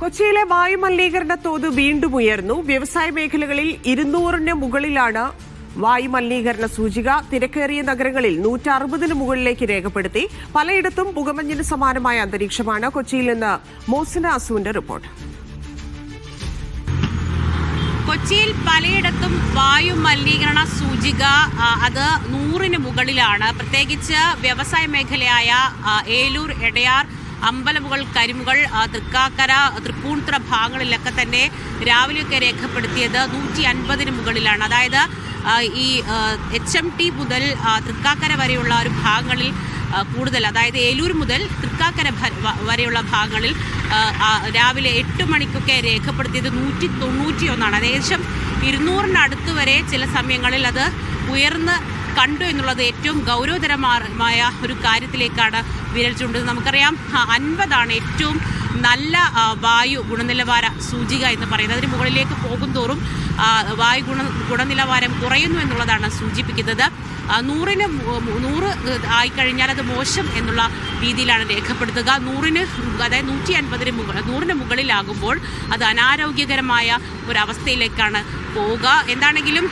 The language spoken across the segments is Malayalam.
കൊച്ചിയിലെ വായുമലിനീകരണ തോത് വീണ്ടും ഉയർന്നു. വ്യവസായ മേഖലകളിൽ ഇരുന്നൂറിന് മുകളിലാണ് വായുമലിനീകരണ സൂചിക തിരക്കേറിയ നഗരങ്ങളിൽ നൂറ്റി അറുപതിന് മുകളിലേക്ക് രേഖപ്പെടുത്തി. പലയിടത്തും പുകമഞ്ഞിന് സമാനമായ അന്തരീക്ഷമാണ് കൊച്ചിയിൽ നിന്ന് മോസിന അസുവിന്റെ റിപ്പോർട്ട്. കൊച്ചിയിൽ പലയിടത്തും വായു മലിനീകരണ സൂചിക അത് നൂറിന് മുകളിലാണ്. പ്രത്യേകിച്ച് വ്യവസായ മേഖലയായ ഏലൂർ എടയാർ അമ്പലമുകൾ കരിമുകൾ തൃക്കാക്കര തൃപ്പൂണിത്തുറ ഭാഗങ്ങളിലൊക്കെ തന്നെ രാവിലെയൊക്കെ രേഖപ്പെടുത്തിയത് നൂറ്റി അൻപതിന് മുകളിലാണ്. അതായത് ഈ എച്ച് എം ടി മുതൽ തൃക്കാക്കര വരെയുള്ള ഒരു ഭാഗങ്ങളിൽ കൂടുതൽ അതായത് ഏലൂർ മുതൽ തൃക്കാക്കര വരെയുള്ള ഭാഗങ്ങളിൽ രാവിലെ എട്ട് മണിക്കൊക്കെ രേഖപ്പെടുത്തിയത് നൂറ്റി തൊണ്ണൂറ്റി ഒന്നാണ് ഏകദേശം ഇരുന്നൂറിനടുത്ത് വരെ ചില സമയങ്ങളിൽ അത് ഉയർന്ന് കണ്ടു എന്നുള്ളത് ഏറ്റവും ഗൗരവതരമായ ഒരു കാര്യത്തിലേക്കാണ് വിരൽ ചൂണ്ടുന്നത് നമുക്കറിയാം. അൻപതാണ് ഏറ്റവും നല്ല വായു ഗുണനിലവാര സൂചിക എന്ന് പറയുന്നത്. അതിന് മുകളിലേക്ക് പോകും തോറും വായു ഗുണ ഗുണനിലവാരം കുറയുന്നു എന്നുള്ളതാണ് സൂചിപ്പിക്കുന്നത്. നൂറിന് നൂറ് ആയിക്കഴിഞ്ഞാൽ അത് മോശം എന്നുള്ള രീതിയിലാണ് രേഖപ്പെടുത്തുക. നൂറിന് അതായത് നൂറ്റി അൻപതിന് മുകളിൽ നൂറിന് മുകളിലാകുമ്പോൾ അത് അനാരോഗ്യകരമായ ഒരവസ്ഥയിലേക്കാണ് പോവുക. എന്താണെങ്കിലും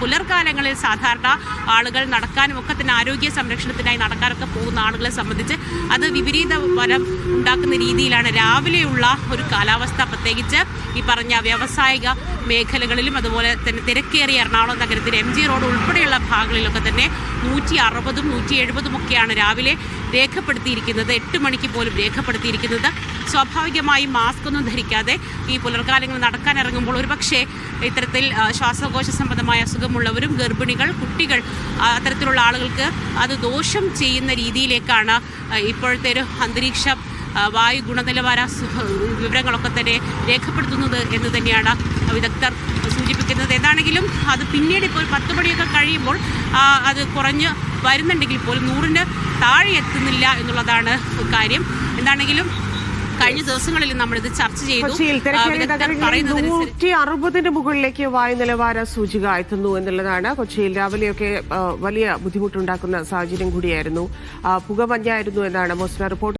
പുലർകാലങ്ങളിൽ സാധാരണ ആളുകൾ നടക്കാനും ഒക്കെ തന്നെ ആരോഗ്യ സംരക്ഷണത്തിനായി നടക്കാനൊക്കെ പോകുന്ന ആളുകളെ സംബന്ധിച്ച് അത് വിപരീത ഫലം ഉണ്ടാക്കുന്ന രീതിയിലാണ് രാവിലെയുള്ള ഒരു കാലാവസ്ഥ. പ്രത്യേകിച്ച് ഈ പറഞ്ഞ വ്യാവസായിക മേഖലകളിലും അതുപോലെ തന്നെ തിരക്കേറിയ എറണാകുളം നഗരത്തിൽ എം ജി റോഡ് ഉൾപ്പെടെയുള്ള ഭാഗങ്ങളിലൊക്കെ തന്നെ നൂറ്റി അറുപതും നൂറ്റി എഴുപതും ഒക്കെയാണ് രാവിലെ രേഖപ്പെടുത്തിയിരിക്കുന്നത്. എട്ട് മണിക്ക് പോലും രേഖപ്പെടുത്തിയിരിക്കുന്നത്. സ്വാഭാവികമായും മാസ്ക് ഒന്നും ധരിക്കാതെ ഈ പുലർക്കാലങ്ങൾ നടക്കാൻ ഇറങ്ങുമ്പോൾ ഒരുപക്ഷെ ഇത്തരത്തിൽ ശ്വാസകോശ സംബന്ധമായ അസുഖമുള്ളവരും ഗർഭിണികൾ കുട്ടികൾ അത്തരത്തിലുള്ള ആളുകൾക്ക് അത് ദോഷം ചെയ്യുന്ന രീതിയിലേക്കാണ് ഇപ്പോഴത്തെ ഒരു അന്തരീക്ഷം വായു ഗുണനിലവാര വിവരങ്ങളൊക്കെ തന്നെ രേഖപ്പെടുത്തുന്നത് എന്ന് തന്നെയാണ് വിദഗ്ധർ സൂചിപ്പിക്കുന്നത്. എന്താണെങ്കിലും അത് പിന്നീട് ഇപ്പോൾ പത്ത് മണിയൊക്കെ കഴിയുമ്പോൾ അത് കുറഞ്ഞ് വരുന്നുണ്ടെങ്കിൽ പോലും നൂറിന് താഴെ എത്തുന്നില്ല എന്നുള്ളതാണ് കാര്യം. എന്താണെങ്കിലും കഴിഞ്ഞ ദിവസങ്ങളിൽ ഇത് ചർച്ച ചെയ്തു. നൂറ്റി അറുപതിന് മുകളിലേക്ക് വായു നിലവാര സൂചിക എത്തുന്നു എന്നുള്ളതാണ്. കൊച്ചിയിൽ രാവിലെയൊക്കെ വലിയ ബുദ്ധിമുട്ടുണ്ടാക്കുന്ന സാഹചര്യം കൂടിയായിരുന്നു. പുകമഞ്ഞായിരുന്നു എന്നാണ് മോസ്ന റിപ്പോർട്ട്